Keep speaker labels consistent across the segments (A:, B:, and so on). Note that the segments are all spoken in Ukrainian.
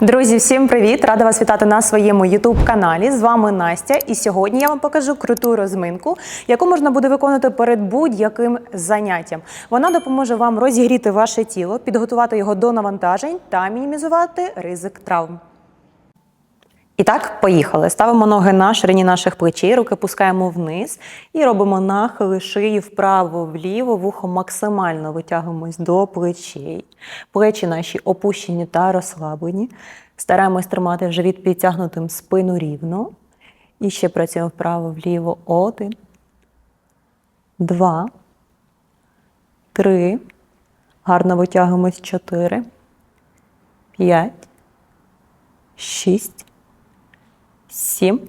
A: Друзі, всім привіт! Рада вас вітати на своєму youtube каналі. З вами Настя. І сьогодні я вам покажу круту розминку, яку можна буде виконувати перед будь-яким заняттям. Вона допоможе вам розігріти ваше тіло, підготувати його до навантажень та мінімізувати ризик травм. І так, поїхали. Ставимо ноги на ширині наших плечей, руки пускаємо вниз і робимо нахили шиї вправо-вліво, вухо максимально витягуємось до плечей. Плечі наші опущені та розслаблені. Стараємось тримати живіт підтягнутим спину рівно. І ще працюємо вправо-вліво. Один, два, три. Гарно витягуємось. Чотири, п'ять, шість. Сім.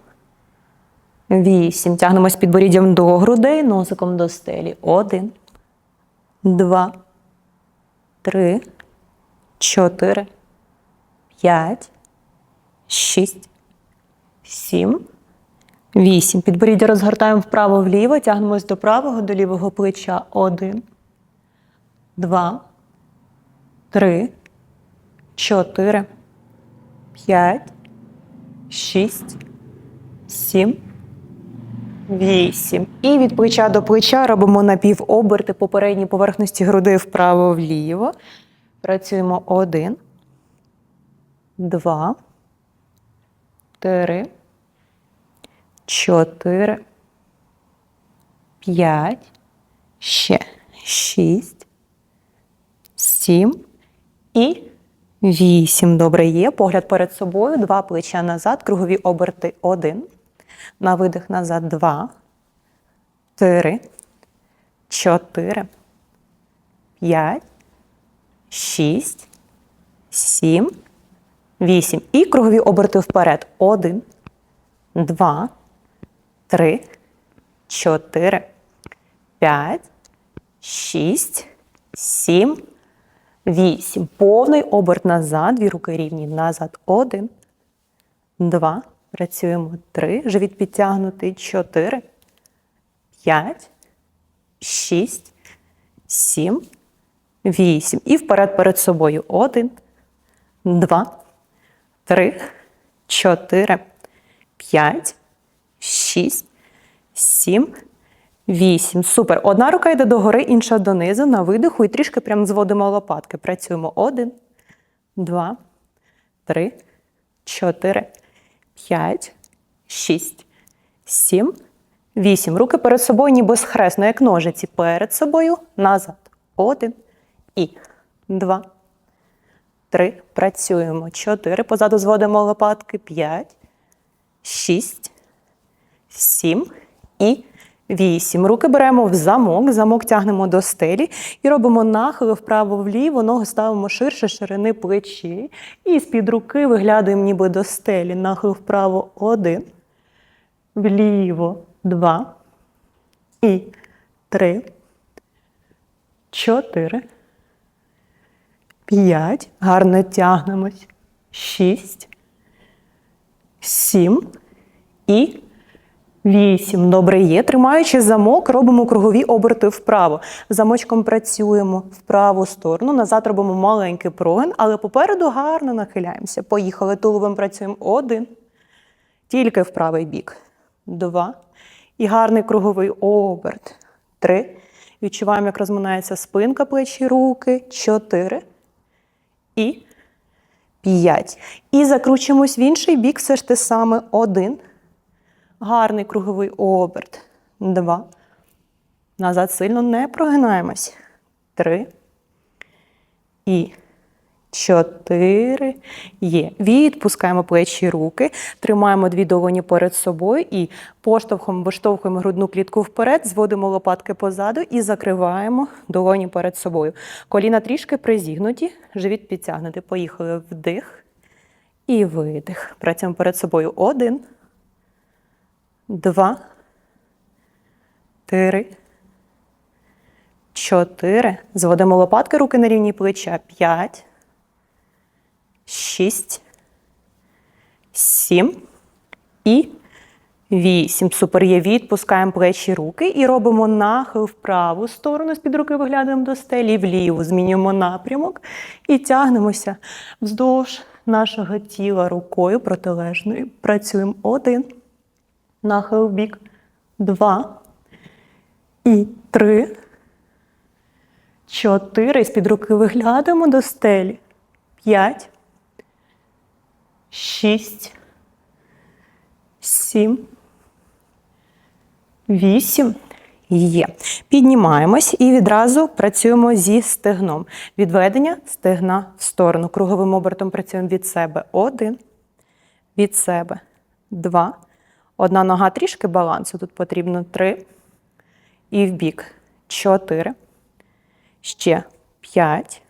A: Вісім. Тягнемось підборіддям до грудей, носиком до стелі. Один. Два. Три. Чотири. П'ять. Шість. Сім. Вісім. Підборіддя розгортаємо вправо-вліво. Тягнемось до правого, до лівого плеча. Один. Два. Три. Чотири. П'ять шість, сім, вісім. І від плеча до плеча робимо напівоберти по передній поверхності груди вправо-вліво. Працюємо один, два, три, чотири, п'ять, ще шість, сім і Вісім. Добре є. Погляд перед собою. Два плеча назад. Кругові оберти. Один. На видих назад. Два. Три. Чотири. П'ять. Шість. Сім. Вісім. І кругові оберти вперед. Один. Два. Три. Чотири. П'ять. Шість. Сім. Вісім. Повний оберт назад. Дві руки рівні. Назад. Один. Два. Працюємо. Три. Живіт підтягнутий. Чотири. П'ять. Шість. Сім. Вісім. І вперед перед собою. Один. Два. Три. Чотири. П'ять. Шість. Сім. Вісім. Супер. Одна рука йде догори, інша донизу. На видиху і трішки прям зводимо лопатки. Працюємо. Один, два, три, чотири, п'ять, шість, сім, вісім. Руки перед собою, ніби схресно, як ножиці. Перед собою, назад. Один і два, три. Працюємо. Чотири. Позаду зводимо лопатки. П'ять, шість, сім і Вісім. Руки беремо в замок, замок тягнемо до стелі і робимо нахили вправо-вліво, ноги ставимо ширше ширини плечі. І з-під руки виглядаємо ніби до стелі. Нахил вправо один, вліво два. І три, чотири, п'ять. Гарно тягнемось. Шість, сім і Вісім. Добре є. Тримаючи замок, робимо кругові оберти вправо. Замочком працюємо в праву сторону. Назад робимо маленький прогин, але попереду гарно нахиляємося. Поїхали. Тулубом працюємо. Один. Тільки в правий бік. Два. І гарний круговий оберт. Три. Відчуваємо, як розминається спинка, плечі, руки. Чотири. І п'ять. І закручуємось в інший бік. Все ж те саме. Один. Гарний круговий оберт. Два. Назад сильно не прогинаємось. Три. І чотири. Є. Відпускаємо плечі руки. Тримаємо дві долоні перед собою і поштовхом виштовхуємо грудну клітку вперед, зводимо лопатки позаду і закриваємо долоні перед собою. Коліна трішки призігнуті, живіт підтягнути. Поїхали вдих і видих. Працюємо перед собою. Один два, три, чотири. Зводимо лопатки, руки на рівні плеча. П'ять, шість, сім і вісім. Супер є. Відпускаємо плечі руки і робимо нахил в праву сторону. З-під руки виглядаємо до стелі, вліву. Змінюємо напрямок і тягнемося вздовж нашого тіла рукою протилежною. Працюємо один. Нахил в бік. Два. І три. Чотири. З-під руки виглядаємо до стелі. П'ять. Шість. Сім. Вісім. Є. Піднімаємось і відразу працюємо зі стегном. Відведення стегна в сторону. Круговим обертом працюємо від себе. Один. Від себе. Два. Одна нога трішки балансу. Тут потрібно три. І в бік. Чотири. Ще п'ять.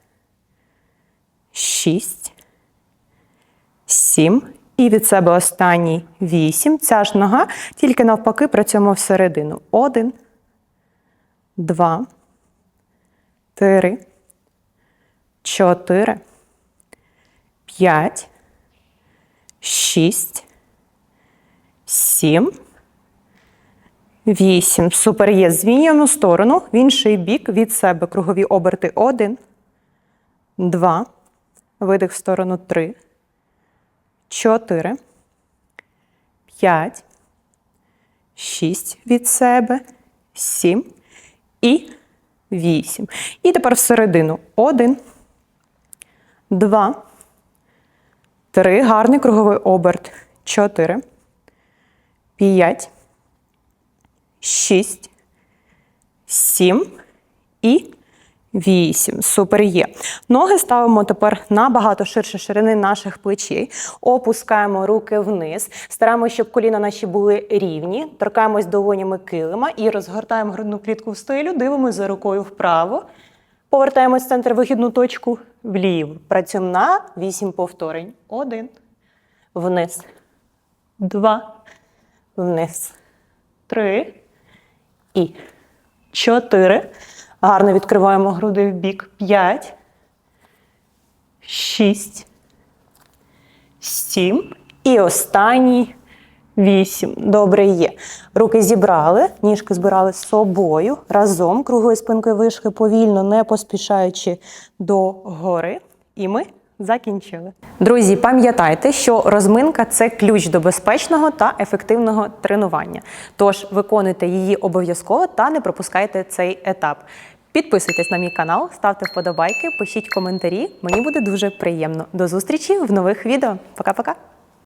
A: Шість. Сім. І від себе останній вісім. Ця ж нога, тільки навпаки працюємо всередину. Один, два, три, чотири, п'ять, шість, сім, вісім. Супер є. Звінюємо сторону, в інший бік від себе. Кругові оберти. Один, два, видих в сторону три. Чотири, п'ять, шість від себе, сім і вісім. І тепер всередину. Один, два, три. Гарний круговий оберт. Чотири, п'ять, шість, сім і Вісім. Супер є. Ноги ставимо тепер набагато ширше ширини наших плечей. Опускаємо руки вниз. Стараємося, щоб коліна наші були рівні. Торкаємось долонями килима і розгортаємо грудну клітку в стилю. Дивимося за рукою вправо. Повертаємось в центр вихідну точку вліво. Працюємо на 8 повторень. Один. Вниз. Два. Вниз. Три. І чотири. Гарно відкриваємо груди в бік. П'ять. Шість. Сім. І останній. Вісім. Добре є. Руки зібрали, ніжки збирали з собою разом, круглою спинкою вишки, повільно, не поспішаючи до гори. І ми закінчили. Друзі, пам'ятайте, що розминка це ключ до безпечного та ефективного тренування. Тож виконуйте її обов'язково та не пропускайте цей етап. Підписуйтесь на мій канал, ставте вподобайки, пишіть коментарі. Мені буде дуже приємно. До зустрічі в нових відео. Пока-пока!